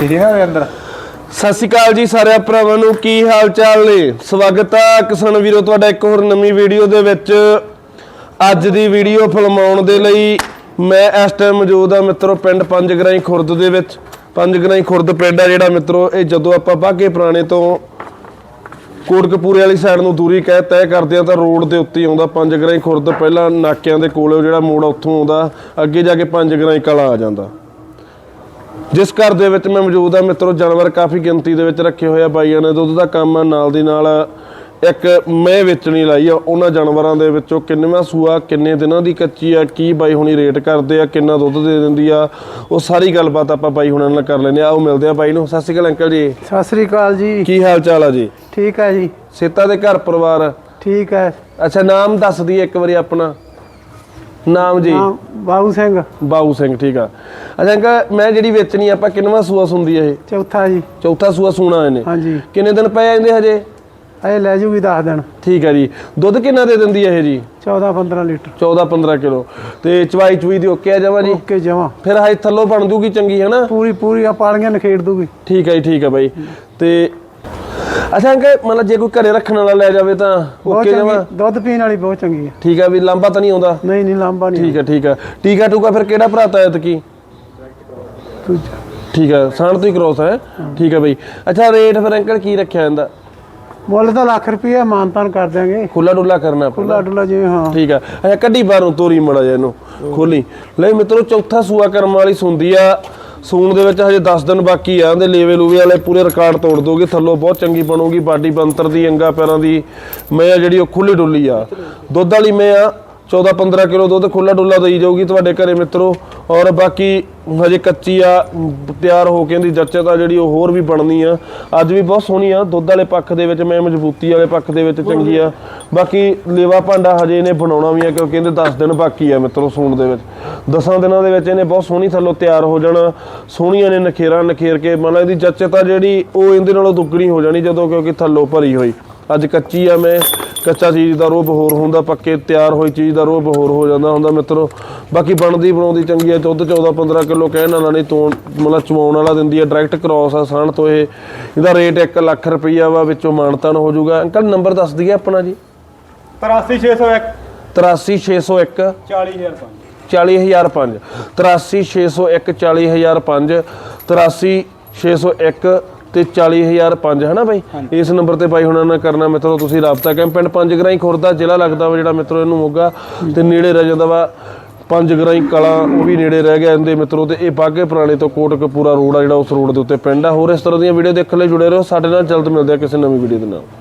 ਠੀਕ ਹੈ ਨਾ ਅੰਦਰ? ਸਤਿ ਸ਼੍ਰੀ ਅਕਾਲ ਜੀ ਸਾਰੇ ਭਰਾਵਾਂ ਨੂੰ, ਕੀ ਹਾਲ ਚਾਲ ਨੇ? ਸਵਾਗਤ ਹੈ ਕਿਸਾਨ ਵੀਰੋ, ਤੁਹਾਡਾ ਇੱਕ ਹੋਰ ਨਵੀਂ ਵੀਡੀਓ ਦੇ ਵਿੱਚ। ਅੱਜ ਦੀ ਵੀਡੀਓ ਫਿਲਮਾਉਣ ਦੇ ਲਈ ਮੈਂ ਇਸ ਟਾਈਮ ਮੌਜੂਦ ਆ ਮਿੱਤਰੋ, ਪਿੰਡ ਪੰਜਗਰਾਈ ਖੁਰਦ ਦੇ ਵਿੱਚ। ਪੰਜਗਰਾਈ ਖੁਰਦ ਪਿੰਡ ਆ ਜਿਹੜਾ ਮਿੱਤਰੋ, ਇਹ ਜਦੋਂ ਆਪਾਂ ਬਾਗੇ ਪੁਰਾਣੇ ਤੋਂ ਕੋਟਕਪੂਰੇ ਵਾਲੀ ਸਾਈਡ ਨੂੰ ਦੂਰੀ ਕਹਿ ਤੈਅ ਕਰਦੇ ਆ ਤਾਂ ਰੋਡ ਦੇ ਉੱਤੇ ਹੀ ਆਉਂਦਾ ਪੰਜਗਰਾਈ ਖੁਰਦ, ਪਹਿਲਾਂ ਨਾਕਿਆਂ ਦੇ ਕੋਲੇ ਜਿਹੜਾ ਮੋੜ ਉੱਥੋਂ ਆਉਂਦਾ, ਅੱਗੇ ਜਾ ਕੇ ਪੰਜਗਰਾਈ ਕਲਾ ਆ ਜਾਂਦਾ। ਜਿਸ ਘਰ ਦੇ ਵਿੱਚ ਮੈਂ ਮੌਜੂਦ ਆ ਮਿੱਤਰੋ ਜਾਨਵਰ ਕਾਫੀ ਗਿਣਤੀ ਦੇ ਵਿੱਚ ਰੱਖੇ ਹੋਏ ਆ ਬਾਈਆਂ ਨੇ। ਦੁੱਧ ਦਾ ਕੰਮ ਆ ਨਾਲ ਦੀ ਨਾਲ ਇੱਕ ਮੈਂ ਵੇਚਣੀ ਲਾਈ ਆ। ਉਹਨਾਂ ਜਾਨਵਰਾਂ ਦੇ ਵਿੱਚੋਂ ਕਿੰਨਵਾਂ ਸੂਆ ਕਿੰਨੇ ਦਿਨਾਂ ਦੀ ਕੱਚੀ ਆ ਕੀ ਬਾਈ ਹੁਣੀ ਰੇਟ ਕਰਦੇ ਆ ਕਿੰਨਾ ਦੁੱਧ ਦੇ ਦਿੰਦੀ ਆ ਉਹ ਸਾਰੀ ਗੱਲਬਾਤ ਆਪਾਂ ਬਾਈ ਹੁਣਾਂ ਨਾਲ ਕਰ ਲੈਂਦੇ ਆ। ਆਓ ਮਿਲਦੇ ਆ ਬਾਈ ਨੂੰ। ਸਤਿ ਸ਼੍ਰੀ ਅਕਾਲ ਅੰਕਲ ਜੀ। ਸਤਿ ਸ੍ਰੀ ਅਕਾਲ ਜੀ। ਕੀ ਹਾਲ ਚਾਲ ਆ ਜੀ? ਠੀਕ ਹੈ ਜੀ। ਸੇਤਾ ਦੇ ਘਰ ਪਰਿਵਾਰ? ਠੀਕ ਹੈ ਅੱਛਾ ਨਾਮ ਦੱਸ ਦਈਏ ਇੱਕ ਵਾਰੀ ਆਪਣਾ। ਨਾਮ ਜੀ? ਹਾਂ ਸਿੰਘ। ਬਾਊ ਸਿੰਘ ਠੀਕ ਆ। ਅੱਛਾ ਅੰਕਲ ਮੈਂ ਜਿਹੜੀ ਵੇਚਣੀ ਆ, ਆਪਾਂ ਕਿੰਨਵਾਂ ਸੂਆ ਸੁੰਦੀ ਆ ਇਹ? ਚੌਥਾ ਜੀ। ਚੌਥਾ ਸੂਆ ਸੂਣਾ ਇਹਨੇ? ਹਾਂਜੀ। ਕਿੰਨੇ ਦਿਨ ਪਏ ਜਾਂਦੇ ਹਜੇ? ਇਹ ਲੈ ਜੂਗੀ 10 ਦਿਨ। ਠੀਕ ਹੈ ਜੀ। ਦੁੱਧ ਕਿੰਨਾ ਦੇ ਦਿੰਦੀ ਇਹ ਜੀ? 14 15 ਲੀਟਰ। 14 15 ਕਿਲੋ। ਤੇ ਚਵਾਈ ਚੁਈ ਦੀ ਓਕੇ ਆ ਜਾਵਾ ਜੀ? ਓਕੇ ਜਮਾ। ਫਿਰ ਹਾਈ ਥੱਲੋਂ ਬਣ ਜੂਗੀ ਚੰਗੀ ਹੈ ਨਾ ਪੂਰੀ ਪੂਰੀ ਆ ਪਾਲੀਆਂ ਨਖੇੜ ਦੂਗੀ। ਠੀਕ ਹੈ ਜੀ ਠੀਕ ਹੈ ਬਾਈ। ਤੇ ਅੱਛਾ ਅੰਕਲ ਮਤਲਬ ਜੇ ਕੋਈ ਘਰੇ ਰੱਖਣ ਵਾਲਾ ਲੈ ਜਾਵੇ ਤਾਂ ਬਹੁਤ ਓਕੇ ਚੰਗੀ ਦੁੱਧ ਪੀਣ ਵਾਲੀ ਬਹੁਤ ਚੰਗੀ ਹੈ। ਠੀਕ ਹੈ ਵੀ ਲਾਂਬਾ ਤਾਂ ਨਹੀਂ ਆਉਂਦਾ? ਨਹੀਂ ਨਹੀਂ ਲਾਂਬਾ ਨਹੀਂ ਠੀਕ ਹੈ ਠੀਕ ਹੈ ਟੀਕਾ ਟੂਕਾ ਫਿਰ ਕਿਹੜਾ ਭਰਾਤਾ ਐਤਕੀ? ਦੂਜਾ। ਠੀਕ ਹੈ ਸਾਣ ਤੋਂ ਹੀ ਕ੍ਰੋਸ ਹੈ। ਠੀਕ ਹੈ ਬਾਈ। ਅੱਛਾ ਰੇਟ ਫਿਰ ਅੰਕਲ ਕੀ ਰੱਖਿਆ ਜਾਂਦਾ? ਮੁੱਲ ਤਾਂ ਲੱਖ ਰੁਪਏ ਮਾਨਤਾਨ ਕਰ ਦਿਆਂਗੇ। ਖੁੱਲਾ ਡੁੱਲਾ ਕਰਨਾ ਆਪਾਂ। ਖੁੱਲਾ ਡੁੱਲਾ ਜਿਵੇਂ ਹਾਂ। ਠੀਕ ਆ। ਅੱਛਾ ਕੱਢੀ ਬਾਹਰੋਂ ਤੋਰੀ ਮੜਾ ਜਾ ਇਹਨੂੰ। ਖੋਲੀ। ਲੈ ਮਿੱਤਰੋ ਚੌਥਾ ਸੂਆ ਕਰਮ ਵਾਲੀ ਸੁੰਦੀ ਆ। ਸੂਣ ਦੇ ਵਿੱਚ ਹਜੇ 10 ਦਿਨ ਬਾਕੀ ਆ, ਉਹਦੇ ਲੇਵੇ ਲੂਵੇ ਵਾਲੇ ਪੂਰੇ ਰਿਕਾਰਡ ਤੋੜ ਦੋਗੇ, ਥੱਲੋਂ ਬਹੁਤ ਚੰਗੀ ਬਣੂਗੀ, ਬਾਡੀ ਬੰਤਰ ਦੀ, ਅੰਗਾ, ਪੈਰਾਂ ਦੀ, ਮੈਂ ਆ ਜਿਹੜੀ ਉਹ ਖੁੱਲੀ ਡੁੱਲੀ ਆ। ਦੁੱਧ ਵਾਲੀ ਮੈਂ ਆ 14 15 ਕਿਲੋ ਦੁੱਧ ਖੁੱਲਾ ਡੁੱਲਾ ਦੇਈ ਜਾਊਗੀ ਤੁਹਾਡੇ ਘਰੇ ਮਿੱਤਰੋ। ਔਰ ਬਾਕੀ ਹਜੇ ਕੱਚੀ ਆ, ਤਿਆਰ ਹੋ ਕੇ ਇਹਦੀ ਜੱਚਤ ਆ ਜਿਹੜੀ ਉਹ ਹੋਰ ਵੀ ਬਣਨੀ ਆ। ਅੱਜ ਵੀ ਬਹੁਤ ਸੋਹਣੀ ਆ, ਦੁੱਧ ਵਾਲੇ ਪੱਖ ਦੇ ਵਿੱਚ ਮੈਂ ਮਜ਼ਬੂਤੀ ਵਾਲੇ ਪੱਖ ਦੇ ਵਿੱਚ ਚੰਗੀ ਆ। ਬਾਕੀ ਲੇਵਾ ਭਾਂਡਾ ਹਜੇ ਇਹਨੇ ਬਣਾਉਣਾ ਵੀ ਆ ਕਿਉਂਕਿ ਇਹਦੇ 10 ਦਿਨ ਬਾਕੀ ਆ ਮਿੱਤਰੋ ਸੂਣ ਦੇ ਵਿੱਚ। 10 ਦਿਨਾਂ ਦੇ ਵਿੱਚ ਇਹਨੇ ਬਹੁਤ ਸੋਹਣੀ ਥੱਲੋਂ ਤਿਆਰ ਹੋ ਜਾਣਾ। ਸੋਹਣੀਆਂ ਨੇ ਨਖੇਰਾਂ ਨਖੇਰ ਕੇ, ਮਤਲਬ ਇਹਦੀ ਜੱਚਤ ਆ ਜਿਹੜੀ ਉਹ ਇਹਦੇ ਨਾਲੋਂ ਦੁੱਗਣੀ ਹੋ ਜਾਣੀ ਜਦੋਂ ਕਿਉਂਕਿ ਥੱਲੋਂ ਭਰੀ ਹੋਈ। ਅੱਜ ਕੱਚੀ ਆ ਮੈਂ। ਕੱਚਾ ਚੀਜ਼ ਦਾ ਰੂਪ ਹੋਰ ਹੁੰਦਾ ਪੱਕੇ ਤਿਆਰ ਹੋਈ ਚੀਜ਼ ਦਾ ਰੂਪ ਹੋਰ ਹੋ ਜਾਂਦਾ ਹੁੰਦਾ ਮਿੱਤਰੋ। ਬਾਕੀ ਬਣਦੀ ਬਣਾਉਂਦੀ ਚੰਗੀ ਆ ਦੁੱਧ 14 15 ਕਿਲੋ ਕਹਿਣ ਵਾਲਾ ਨਹੀਂ ਤੋਂ ਮਤਲਬ ਚਵਾਉਣ ਵਾਲਾ ਦਿੰਦੀ ਆ ਡਾਇਰੈਕਟ ਕ੍ਰਾਸ ਆ ਸਾਣ ਤੋਂ ਇਹ। ਇਹਦਾ ਰੇਟ 1 ਲੱਖ ਰੁਪਈਆ ਵਾ ਵਿੱਚੋਂ ਮਾਨਤਾਨ ਹੋ ਜਾਊਗਾ। ਅੰਕਲ ਨੰਬਰ ਦੱਸ ਦਈਏ ਆਪਣਾ ਜੀ। 83601 83601 40005 40005 83601 40005 83601 ਤੇ 40005 ਹੈ ਨਾ ਬਾਈ? ਇਸ ਨੰਬਰ ਤੇ ਬਾਈ ਹੁਣਾਂ ਨਾਲ ਕਰਨਾ ਮਿੱਤਰੋ ਤੁਸੀਂ ਰਾਬਤਾ ਕੈਂਪ ਪਿੰਡ ਪੰਜ ਗਰਾਈ ਖੁਰਦਾ ਜ਼ਿਲ੍ਹਾ ਲੱਗਦਾ ਵਾ ਜਿਹੜਾ ਮਿੱਤਰੋ ਇਹਨੂੰ ਮੋਗਾ ਤੇ ਨੇੜੇ ਰਹਿ ਜਾਂਦਾ ਵਾ ਪੰਜ ਗਰਾਈ ਕਲਾ ਉਹ ਵੀ ਨੇੜੇ ਰਹਿ ਗਿਆ ਇਹਦੇ ਮਿੱਤਰੋ ਤੇ ਇਹ ਬਾਗੇ ਪੁਰਾਣੇ ਤੋਂ ਕੋਟਕਪੂਰਾ ਰੋਡ ਆ ਜਿਹੜਾ ਉਸ ਰੋਡ ਦੇ ਉੱਤੇ ਪਿੰਡ ਆ। ਹੋਰ ਇਸ ਤਰ੍ਹਾਂ ਦੀਆਂ ਵੀਡੀਓ ਦੇਖਣ ਲਈ ਜੁੜੇ ਰਹੋ। ਸਾਡੇ ਨਾਲ ਜਲਦ ਮਿਲਦੇ ਆ ਕਿਸੇ ਨਵੀਂ ਵੀਡੀਓ ਦੇ ਨਾਲ।